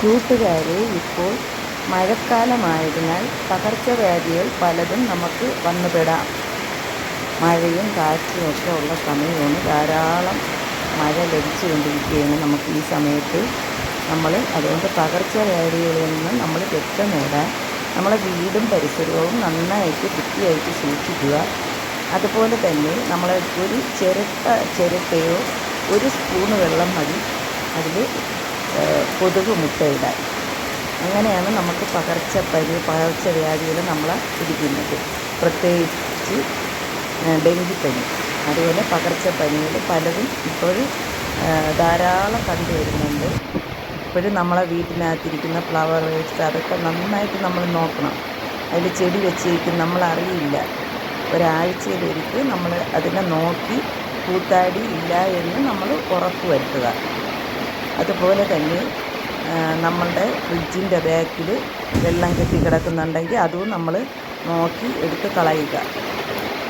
കൂട്ടുകാരെ ഇപ്പോൾ മഴക്കാലമായതിനാൽ പകർച്ചവ്യാധികൾ പലതും നമുക്ക് വന്നുപെടാം. മഴയും കാറ്റും ഒക്കെ ഉള്ള സമയമാണ് ധാരാളം മഴ ലഭിച്ചുകൊണ്ടിരിക്കുകയാണ് നമുക്ക് ഈ സമയത്ത്. നമ്മൾ അതുകൊണ്ട് പകർച്ചവ്യാധികളിൽ നിന്ന് നമ്മൾ രക്ഷ നേടാൻ നമ്മളെ വീടും പരിസരവും നന്നായിട്ട് വൃത്തിയായിട്ട് സൂക്ഷിക്കുക. അതുപോലെ തന്നെ നമ്മൾ ഒരു ചിരട്ട ചിരട്ടയോ ഒരു സ്പൂണ് വെള്ളം മതി. അതിൽ കൊതുക് മുട്ടയിടാൻ. അങ്ങനെയാണ് നമുക്ക് പകർച്ചപ്പനി പകർച്ചവ്യാധികൾ നമ്മൾ പിടിക്കുന്നത്. പ്രത്യേകിച്ച് ഡെങ്കിപ്പനി. അതുപോലെ പകർച്ചപ്പനികൾ പലതും ഇപ്പോൾ ധാരാളം കണ്ടുവരുന്നുണ്ട് ഇപ്പോഴും നമ്മളെ വീട്ടിനകത്തിരിക്കുന്ന ഫ്ലവർ വേസ്റ്റ് അതൊക്കെ നന്നായിട്ട് നമ്മൾ നോക്കണം. അതിൽ ചെടി വെച്ചിരിക്കും നമ്മൾ അറിയില്ല ഒരാഴ്ചയിലൊരിക്കൽ നമ്മൾ അതിനെ നോക്കി കൂത്താടി ഇല്ല എന്ന് നമ്മൾ ഉറപ്പ് വരുത്തുക. അതുപോലെ തന്നെ നമ്മളുടെ ഫ്രിഡ്ജിന്റെ ബാക്കിൽ വെള്ളം കെട്ടി കിടക്കുന്നുണ്ടെങ്കിൽ അതും നമ്മൾ നോക്കി എടുത്ത് കളയുക.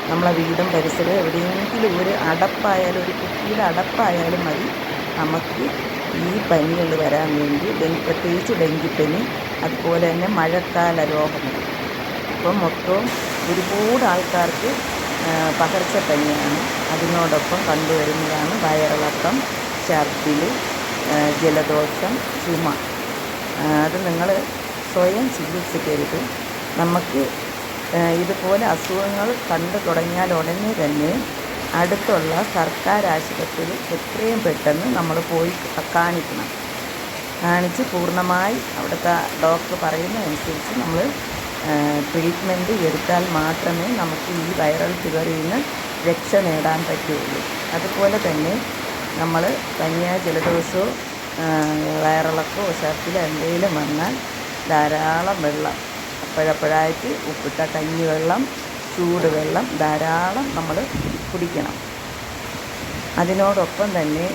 നമ്മളെ വീടും പരിസരവും എവിടെയെങ്കിലും ഒരു അടപ്പായാലും ഒരു കുപ്പിയുടെ അടപ്പായാലും മതി. നമുക്ക് ഈ പനികൾ വരാൻ വേണ്ടി ഡെങ്കി പ്രത്യേകിച്ച് ഡെങ്കിപ്പനി അതുപോലെ തന്നെ മഴക്കാല രോഗങ്ങൾ. ഇപ്പം മൊത്തവും ഒരുപാട് ആൾക്കാർക്ക് പകർച്ചപ്പനിയാണ്. അതിനോടൊപ്പം കണ്ടുവരുന്നതാണ് വയറിളക്കം ഛർദിൽ ജലദോഷം ചുമ. അത് നിങ്ങൾ സ്വയം ചികിത്സിക്കരുത്. നമുക്ക് ഇതുപോലെ അസുഖങ്ങൾ കണ്ടു തുടങ്ങിയാൽ ഉടനെ തന്നെ അടുത്തുള്ള സർക്കാർ ആശുപത്രിയിൽ എത്രയും പെട്ടെന്ന് നമ്മൾ പോയി കാണിക്കണം. കാണിച്ച് പൂർണമായി അവിടുത്തെ ഡോക്ടർ പറയുന്നതനുസരിച്ച് നമ്മൾ ട്രീറ്റ്മെന്റ് എടുത്താൽ മാത്രമേ നമുക്ക് ഈ വൈറൽ ഫീവറിൽ നിന്ന് രക്ഷ നേടാൻ പറ്റുകയുള്ളൂ അതുപോലെ തന്നെ നമ്മൾ ചില ദിവസവും വയറിളക്കോ ഛർദിലോ എന്തെങ്കിലും വന്നാൽ ധാരാളം വെള്ളം അപ്പോഴപ്പോഴായിട്ട് ഉപ്പിട്ട കഞ്ഞിവെള്ളം ചൂടുവെള്ളം ധാരാളം നമ്മൾ കുടിക്കണം. അതിനോടൊപ്പം തന്നെ